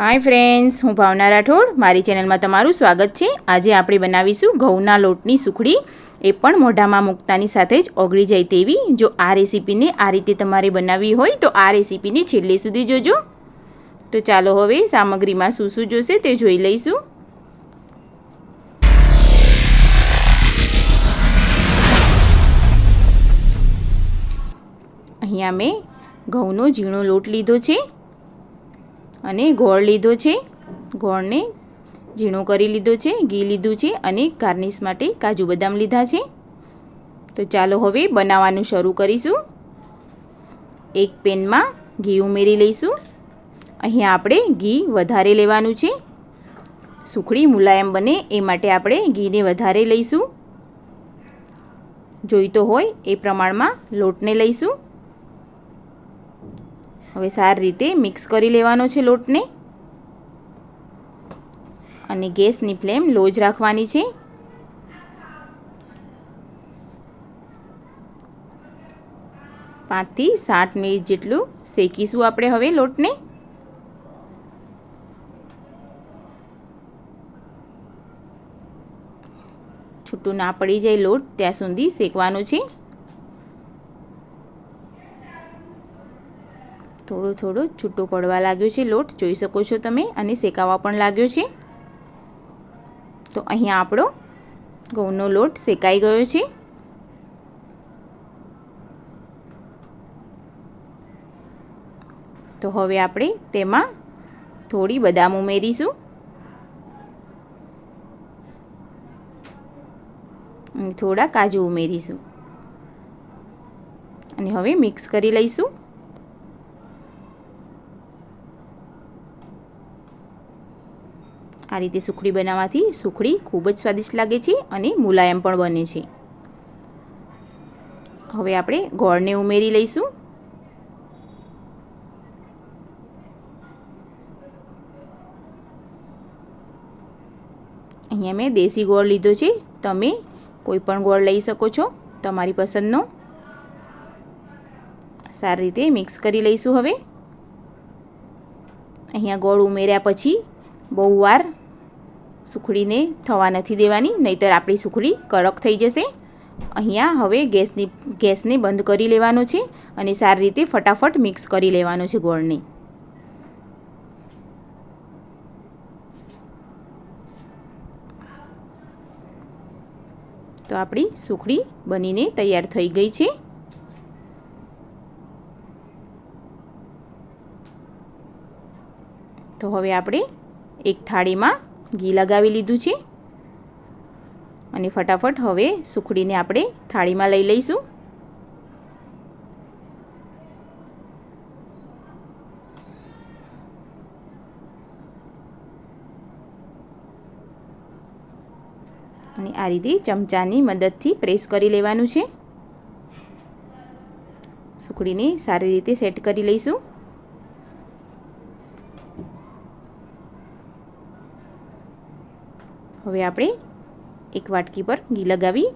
Hi friends હું ભાવના રાઠોડ. મારી ચેનલમાં તમારું સ્વાગત છે. આજે આપણે બનાવીશું ઘઉંના લોટની સુખડી. એ પણ મોઢામાં મૂકતાની સાથે જ ઓગળી જાય તેવી. જો આ રેસીપીને આ રીતે તમારે બનાવવી હોય તો આ રેસીપીને છેલ્લે સુધી જોજો. તો ચાલો હવે સામગ્રીમાં શું શું જોશે તે જોઈ લઈશું. અહીંયા મેં ઘઉંનો ઝીણો લોટ લીધો છે. અને ગોળ લીધો છે. ગોળને ઝીણો કરી લીધો છે, ઘી લીધું છે અને ગાર્નિશ માટે કાજુ બદામ લીધા છે. તો ચાલો હવે બનાવવાનું શરૂ કરીશું. એક પેનમાં ઘી ઉમેરી લઈશું. અહીંયા આપણે ઘી વધારે લેવાનું છે. સુખડી મુલાયમ બને એ માટે આપણે ઘીને વધારે લઈશું. જોઈતો હોય એ પ્રમાણમાં લોટને લઈશું. હવે સારી રીતે મિક્સ કરી લેવાનો છે લોટને. અને ગેસની ફ્લેમ લો જ રાખવાની છે. પાંચથી સાત મિનિટ જેટલું શેકીશું આપણે હવે લોટને. છૂટું ના પડી જાય લોટ, ત્યાં સુધી શેકવાનું છે. થોડો થોડો છૂટો પડવા લાગ્યો છે લોટ. જોઈ શકો છો તમે, અને શેકાવા પણ લાગ્યો છે. તો અહીંયા આપણો ઘઉંનો લોટ શેકાઈ ગયો છે. તો હવે આપણે તેમાં થોડી બદામ ઉમેરીશું. અને થોડા કાજુ ઉમેરીશું. અને હવે મિક્સ કરી લઈશું. આ રીતે સુખડી બનાવવાથી સુખડી ખૂબ જ સ્વાદિષ્ટ લાગે છે અને મુલાયમ પણ બને છે. હવે આપણે ગોળને ઉમેરી લઈશું. અહીંયા મેં દેશી ગોળ લીધો છે. તમે કોઈ પણ ગોળ લઈ શકો છો, તમારી પસંદનો. સારી રીતે મિક્સ કરી લઈશું હવે. અહીંયા ગોળ ઉમેર્યા પછી બહુ વાર સુખડીને થવા નથી દેવાની, નહીતર આપણી સુખડી કડક થઈ જશે. અહીંયા હવે ગેસની, ગેસને બંધ કરી લેવાનો છે અને સારી રીતે ફટાફટ મિક્સ કરી લેવાનો છે ગોળને. તો આપણી સુખડી બનીને તૈયાર થઈ ગઈ છે. તો હવે આપણે એક થાળીમાં ઘી લગાવી લીધું છે. અને ફટાફટ હવે સુખડીને આપણે થાળીમાં લઈ લઈશું. અને આ રીતે ચમચાની મદદથી પ્રેસ કરી લેવાનું છે. સુખડીને સારી રીતે સેટ કરી લઈશું. હવે આપણે એક વાટકી પર ઘી લગાવી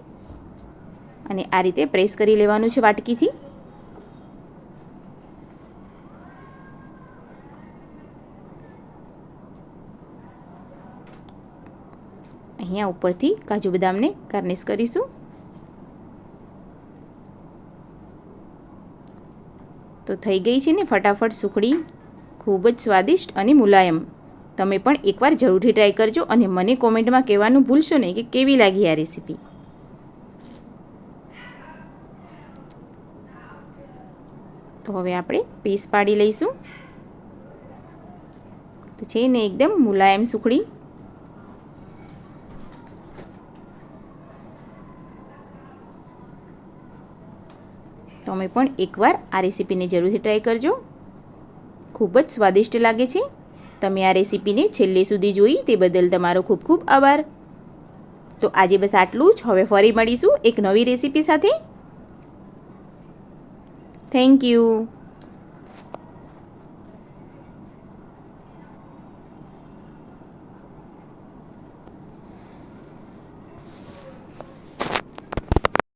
અને આ રીતે પ્રેસ કરી લેવાનું છે વાટકીથી. અહીંયા ઉપરથી કાજુ બદામને ગાર્નિશ કરીશું. તો થઈ ગઈ છે ને ફટાફટ સુખડી. ખૂબ જ સ્વાદિષ્ટ અને મુલાયમ. તમે પણ એકવાર જરૂરથી ટ્રાય કરજો અને મને કોમેન્ટમાં કહેવાનું ભૂલશો નહીં કે કેવી લાગી આ રેસીપી તો હવે આપણે પીસ પાડી લઈશું. તો છે ને એકદમ મુલાયમ સુખડી. તમે પણ એકવાર આ રેસીપીને જરૂરથી ટ્રાય કરજો. ખૂબ જ સ્વાદિષ્ટ લાગે છે. તમે આ રેસીપીને છેલ્લે સુધી જોઈ તે બદલ તમારો ખૂબ ખૂબ આભાર. તો આજે બસ આટલું જ. હવે ફરી મળીશું એક નવી રેસીપી સાથે. Thank you